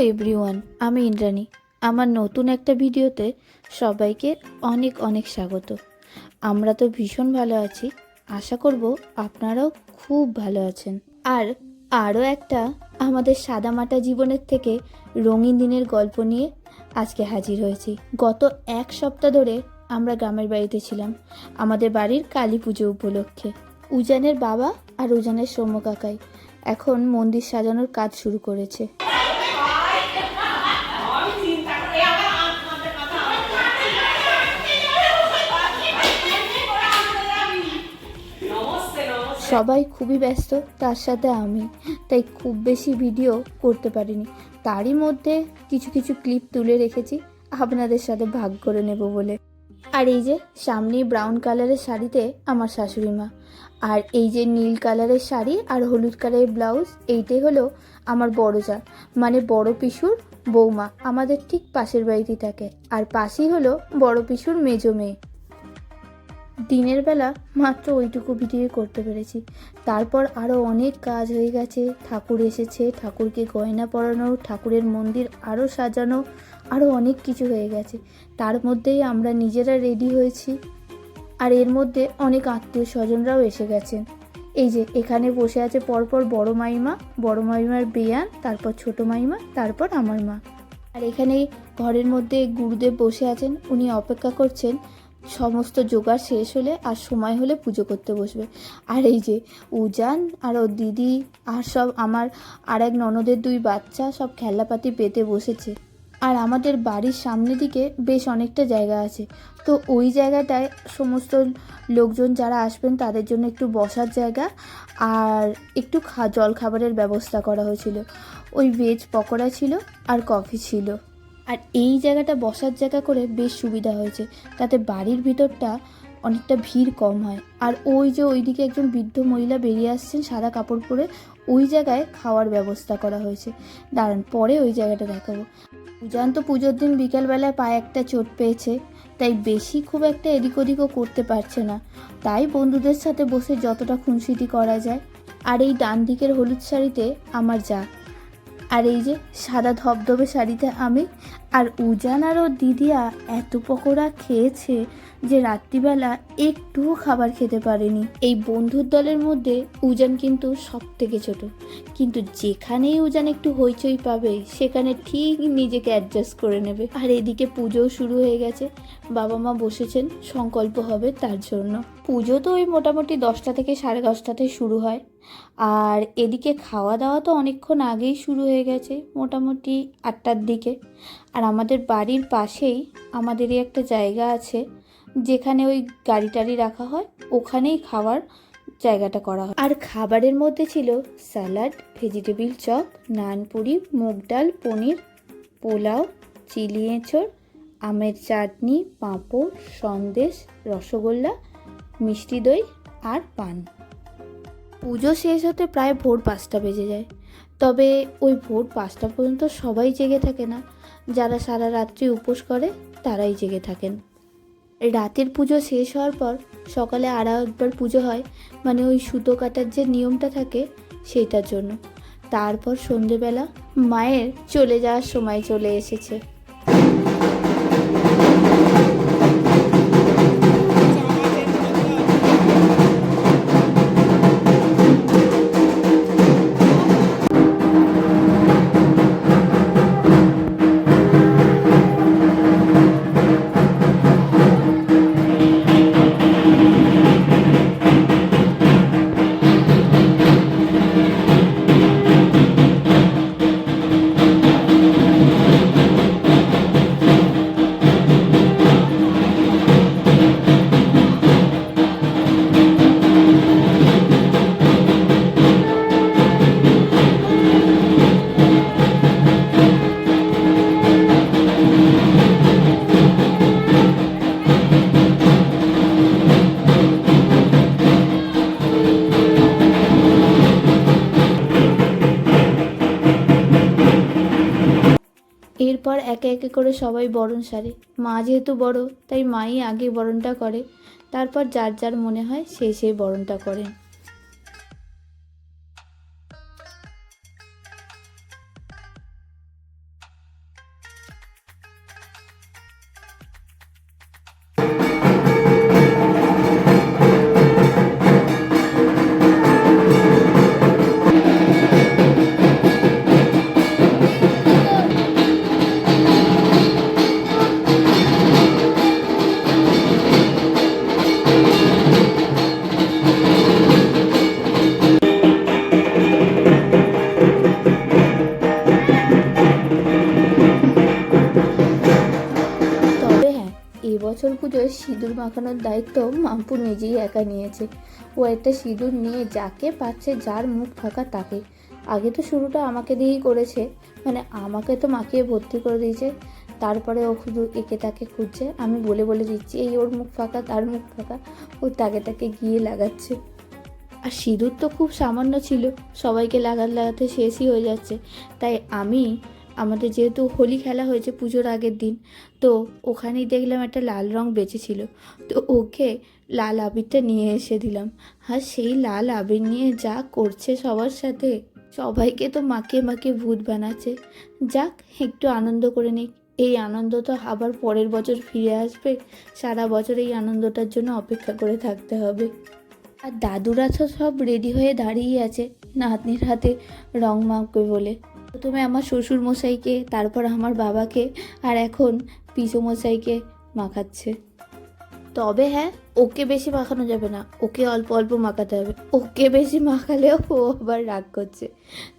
Everyone আমি ইন্দ্রাণী। আমার নতুন একটা ভিডিওতে সবাইকে অনেক অনেক স্বাগত। আমরা তো ভীষণ ভালো আছি। আশা করব আপনারাও খুব ভালো আছেন। আর আরও একটা আমাদের সাদামাটা জীবনের থেকে রঙিন দিনের গল্প নিয়ে আজকে হাজির হয়েছি। গত এক সপ্তাহ ধরে আমরা গ্রামের বাড়িতে ছিলাম। আমাদের বাড়ির কালী পুজো উপলক্ষে। উজানের বাবা আর উজানের সৌম্য কাকাই এখন মন্দির সাজানোর কাজ শুরু করেছে। সবাই খুবই ব্যস্ত, তার সাথে আমি। তাই খুব বেশি ভিডিও করতে পারিনি। তারই মধ্যে কিছু কিছু ক্লিপ তুলে রেখেছি, আপনাদের সাথে ভাগ করে নেব বলে। আর এই যে, সামনেই ব্রাউন কালারের শাড়িতে আমার শাশুড়ি মা। আর এই যে নীল কালারের শাড়ি আর হলুদ কালারের ব্লাউজ এইটাই হলো আমার বড় যা। মানে বড় পিসুর বৌমা, আমাদের ঠিক পাশের বাড়িতেই থাকে। আর পাশেই হলো বড় পিসুর মেজো মেয়ে। দিনের বেলা মাত্র ওইটুকু ভিডিও করতে পেরেছি। তারপর আরও অনেক কাজ হয়ে গেছে। ঠাকুর এসেছে, ঠাকুরকে গয়না পরানো, ঠাকুরের মন্দির আরও সাজানো আরও অনেক কিছু হয়ে গেছে। তার মধ্যেই আমরা নিজেরা রেডি হয়েছি। আর এর মধ্যে অনেক আত্মীয় স্বজনরাও এসে গেছেন এই যে, এখানে বসে আছে পরপর বড় মাইমা, বড় মাইমার বেয়ান, তারপর ছোট মাইমা, তারপর আমার মা। আর এখানে ঘরের মধ্যে গুরুদেব বসে আছেন, উনি অপেক্ষা করছেন। সমস্ত জোগাড় শেষ হলে আর সময় হলে পুজো করতে বসবে। আর এই যে উজান আর ওর দিদি আর সব আমার আর এক ননদের দুই বাচ্চা সব খেলনাপাতি পেতে বসেছে। আর আমাদের বাড়ির সামনে দিকে বেশ অনেকটা জায়গা আছে। তো ওই জায়গাটায় সমস্ত লোকজন যারা আসবেন তাদের জন্য একটু বসার জায়গা আর একটু খা জল খাবারের ব্যবস্থা করা হয়েছিল। ওই ভেজ পকোড়া ছিল আর কফি ছিল। আর এই জায়গাটা বসার জায়গা করে বেশ সুবিধা হয়েছে। তাতে বাড়ির ভিতরটা অনেকটা ভিড় কম হয়। আর ওই যে ওইদিকে একজন বৃদ্ধ মহিলা বেরিয়ে আসছেন সাদা কাপড় পরে, ওই জায়গায় খাওয়ার ব্যবস্থা করা হয়েছে। দাঁড়ান, পরে ওই জায়গাটা দেখাবো। উজান তো পুজোর দিন বিকেলবেলায় পায়ে একটা চোট পেয়েছে, তাই বেশি খুব একটা এদিক ওদিকও করতে পারছে না। তাই বন্ধুদের সাথে বসে যতটা খুনসিটি করা যায়। আর এই ডান দিকের হলুদ শাড়িতে আমার যা। আর এই যে সাদা ধবধবে শাড়িতে আমি আর উজান আর ও দিদিয়া এত পকোড়া খেয়েছে যে রাত্রিবেলা একটুও খাবার খেতে পারেনি। এই বন্ধুর দলের মধ্যে উজান কিন্তু সব থেকে ছোট। কিন্তু যেখানেই উজান একটু হইচই পাবে, সেখানে ঠিক নিজেকে অ্যাডজাস্ট করে নেবে। আর এদিকে পুজোও শুরু হয়ে গেছে। বাবা মা বসেছেন, সংকল্প হবে তার জন্য। পুজো তো ওই মোটামুটি দশটা থেকে সাড়ে দশটাতে শুরু হয়। আর এদিকে খাওয়া দাওয়া তো অনেকক্ষণ আগেই শুরু হয়ে গেছে, মোটামুটি আটটার দিকে। আর আমাদের বাড়ির পাশেই আমাদেরই একটা জায়গা আছে যেখানে ওই গাড়ি টাড়ি রাখা হয়, ওখানেই খাওয়ার জায়গাটা করা হয়। আর খাবারের মধ্যে ছিল স্যালাড, ভেজিটেবিল চপ নানপুরি মুগ ডাল, পনির, পোলাও, চিলি এঁচড়, আমের চাটনি, পাঁপড়, সন্দেশ, রসগোল্লা, মিষ্টি দই আর পান। পুজো শেষ হতে প্রায় ভোর পাঁচটা বেজে যায়। তবে ওই ভোর পাঁচটা পর্যন্ত সবাই জেগে থাকে না। যারা সারা রাত্রি উপোস করে, তারাই জেগে থাকেন। রাতের পুজো শেষ হওয়ার পর সকালে আরও একবার পুজো হয় মানে ওই সুতো কাটার যে নিয়মটা থাকে সেইটার জন্য। তারপর সন্ধেবেলা মায়ের চলে যাওয়ার সময় চলে এসেছে। একে একে করে সবাই বরণ সারে। মা যেহেতু বড়, তাই মাই আগে বরণটা করে। তারপর যার যার মনে হয় সে সেই বরণটা করেন। বছর পুজোয় সিঁদুর মাখানোর দায়িত্ব মাম্পু নিজেই একা নিয়েছে। ও একটা সিঁদুর নিয়ে যাকে পাচ্ছে যার মুখ ফাঁকা তাকে। আগে তো শুরুটা আমাকে দিয়েই করেছে মানে আমাকে তো মাখিয়ে ভর্তি করে দিয়েছে। তারপরে ও শুধু একে তাকে খুঁজছে, আমি বলে বলে দিচ্ছি, এই ওর মুখ ফাঁকা, তার মুখ ফাঁকা। ও তাকে তাকে গিয়ে লাগাচ্ছে। আর সিঁদুর তো খুব সামান্য ছিল, সবাইকে লাগাতে লাগাতে শেষই হয়ে যাচ্ছে। তাই আমি আমাদের যেহেতু হোলি খেলা হয়েছে পুজোর আগের দিন, তো ওখানেই দেখলাম একটা লাল রং বেঁচেছিল তো ওকে লাল আবিরটা নিয়ে এসে দিলাম। আর সেই লাল আবির নিয়ে যা করছে সবার সাথে, সবাইকে তো মাকে মাকে ভূত বানাচ্ছে। যাক, একটু আনন্দ করে নিক এই আনন্দ তো আবার পরের বছর ফিরে আসবে। সারা বছর এই আনন্দটার জন্য অপেক্ষা করে থাকতে হবে। আর দাদুরা তো সব রেডি হয়ে দাঁড়িয়ে আছে, নাতনির হাতে রং মাখবে বলে। প্রথমে আমার শ্বশুর মশাইকে তারপর আমার বাবাকে আর এখন পিসো মশাইকে মাখাচ্ছে। তবে হ্যাঁ ওকে বেশি মাখানো যাবে না। ওকে অল্প অল্প মাখাতে হবে। ওকে বেশি মাখালেও ও আবার রাগ করছে।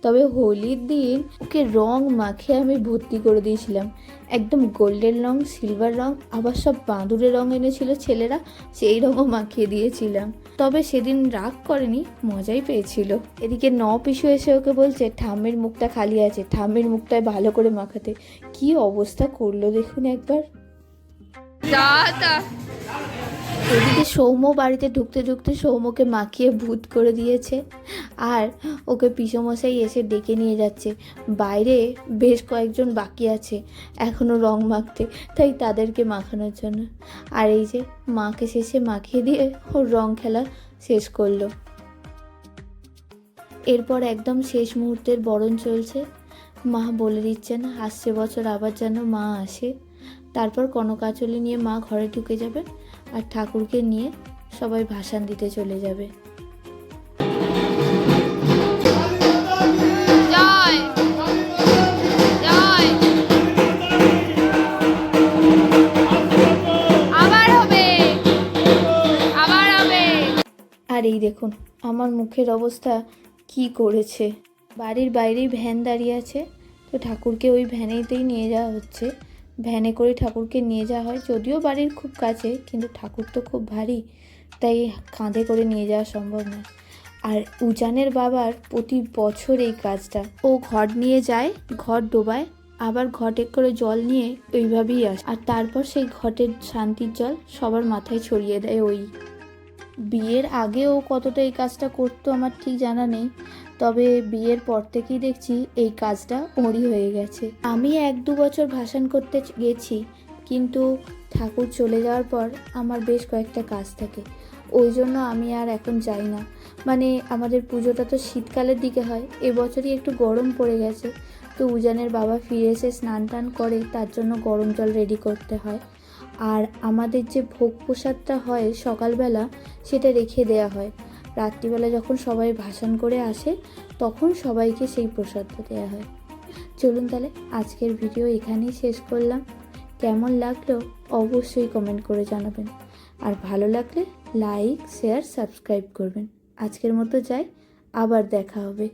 তবে হোলির দিন ওকে রং মাখিয়ে আমি ভর্তি করে দিয়েছিলাম। একদম গোল্ডেন রং, সিলভার রং, আবার সব বাঁদুরের রং এনেছিল ছেলেরা, সেই রঙও মাখিয়ে দিয়েছিলাম। তবে সেদিন রাগ করেনি, মজাই পেয়েছিল। এদিকে ন পিসু এসে ওকে বলছে, ঠাম্মির মুখটা খালি আছে, ঠাম্মির মুখটায় ভালো করে মাখাতে। কি অবস্থা করল দেখুন একবার। এদিকে সৌম্য বাড়িতে ঢুকতে ঢুকতে সৌম্যকে মাখিয়ে ভূত করে দিয়েছে আর ওকে পিসমশাই এসে ডেকে নিয়ে যাচ্ছে। বাইরে বেশ কয়েকজন বাকি আছে এখনও রং মাখতে, তাই তাদেরকে মাখানোর জন্য। আর এই যে মাকে শেষে মাখিয়ে দিয়ে ওর রং খেলা শেষ করল। এরপর একদম শেষ মুহূর্তের বরণ চলছে। মা বলে দিচ্ছেন, আসছে বছর আবার যেন মা আসে। তারপর কনকাচলি নিয়ে মা ঘরে ঢুকে যাবে আর ঠাকুরকে নিয়ে সবাই ভাসান দিতে চলে যাবে। আর এই দেখুন আমার মুখের অবস্থা কি করেছে। বাড়ির বাইরেই ভ্যান দাঁড়িয়ে আছে তো ঠাকুরকে ওই ভ্যানেতেই নিয়ে যাওয়া হচ্ছে। ভ্যানে করে ঠাকুরকে নিয়ে যাওয়া হয়। যদিও বাড়ির খুব কাছে, কিন্তু ঠাকুর তো খুব ভারী, তাই কাঁধে করে নিয়ে যাওয়া সম্ভব নয়। আর উজানের বাবার প্রতি বছর এই কাজটা। ও ঘট নিয়ে যায় ঘট ডোবায়, আবার ঘটে করে জল নিয়ে ওইভাবেই আসে। আর তারপর সেই ঘটের শান্তির জল সবার মাথায় ছড়িয়ে দেয় ওই। বিয়ের আগে ও কতটা এই কাজটা করতো আমার ঠিক জানা নেই। তবে বিয়ের পর থেকেই দেখছি এই কাজটা ওরই হয়ে গেছে। আমি এক দু বছর ভাসান করতে গেছি, কিন্তু ঠাকুর চলে যাওয়ার পর আমার বেশ কয়েকটা কাজ থাকে। ওই জন্য আমি আর এখন যাই না। মানে আমাদের পুজোটা তো শীতকালের দিকে হয় এবছরই একটু গরম পড়ে গেছে। তো উজানের বাবা ফিরে এসে স্নান টান করে, তার জন্য গরম জল রেডি করতে হয়। আর আমাদের যে ভোগ প্রসাদটা হয় সকালবেলা, সেটা রেখে দেয়া হয়। রাত্রিবেলা যখন সবাই ভাসান করে আসে, তখন সবাইকে সেই প্রসাদটা দেওয়া হয়। চলুন তাহলে আজকের ভিডিও এখানেই শেষ করলাম। কেমন লাগল অবশ্যই কমেন্ট করে জানাবেন। আর ভালো লাগলে লাইক শেয়ার সাবস্ক্রাইব করবেন। আজকের মতো যাই, আবার দেখা হবে।